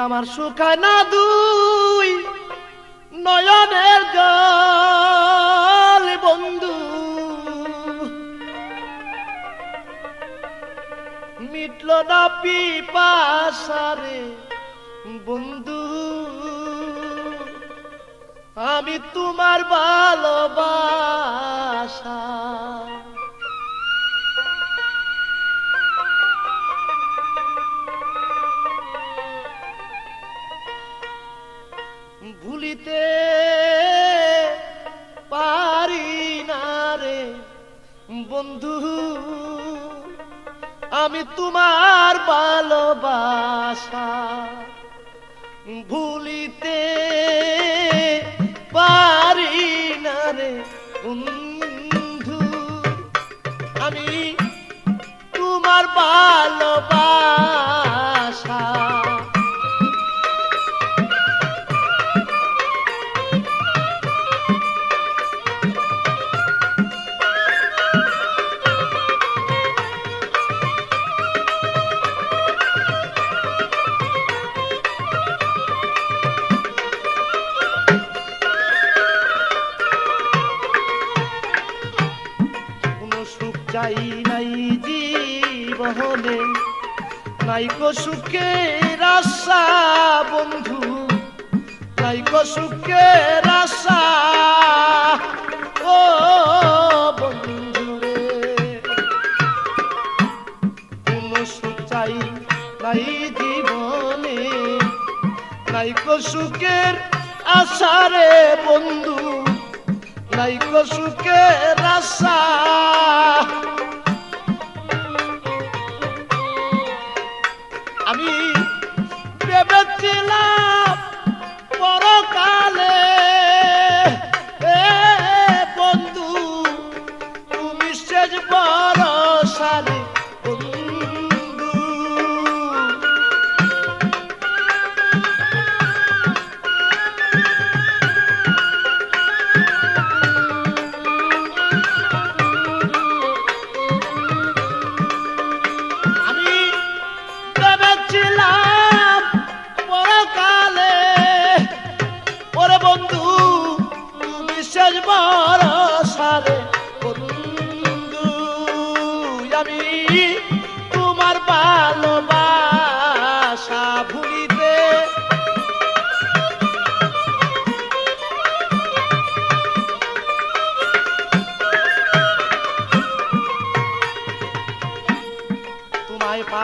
আমার শুকায় না দুই নয়নের জল না পিপাসারে বন্ধু আমি তোমার ভালোবাসা। ভুলিতে পারি না রে বন্ধু। আমি তোমার ভালোবাসা ভুলিতে পারি না রে বন্ধু। আমি তোমার ভালোবাসা চাই নাই জীবনে। নাই গো সুখের আশা, বন্ধু। নাই গো সুখের আশা। ও বন্ধু রে কোনো সুখ চাই নাই জীবনে। নাই সুখের আশা বন্ধু। নাই গো রাসা আমি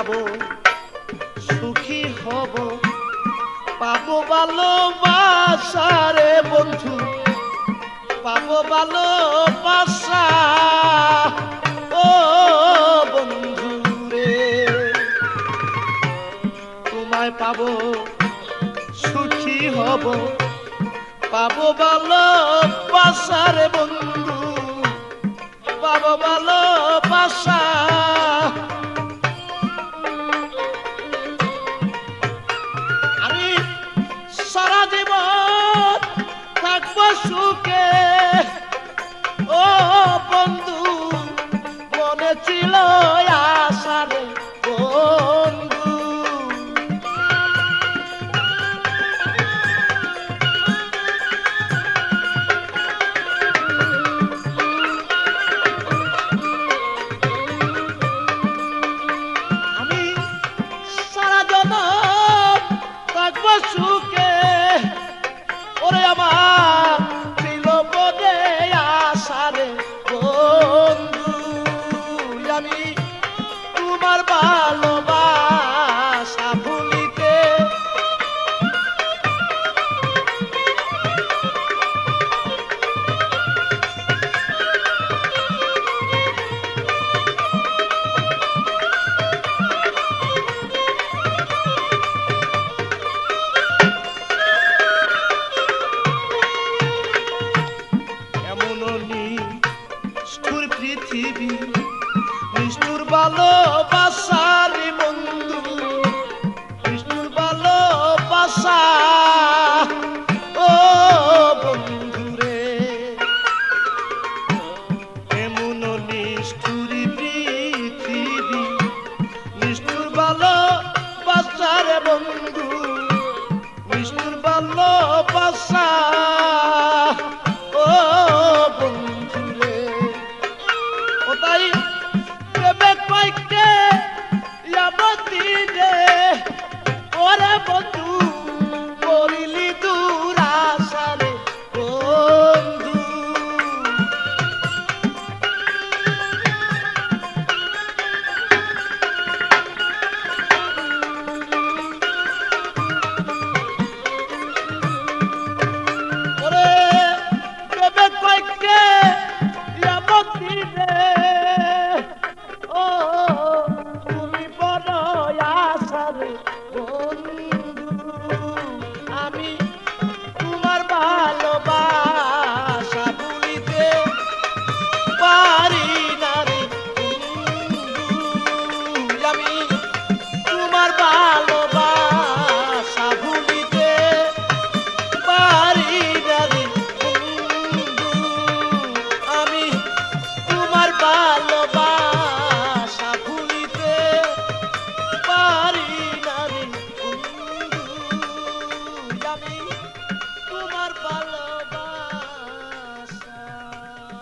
তোমায় সুখী হব। পাবো ভালোবাসা রে বন্ধু, পাবো ভালোবাসা। ও বন্ধু রে, তোমায় পাবো, সুখী হব। পাবো ভালোবাসা রে বন্ধু, পাবো ভালোবাসা। 极乐。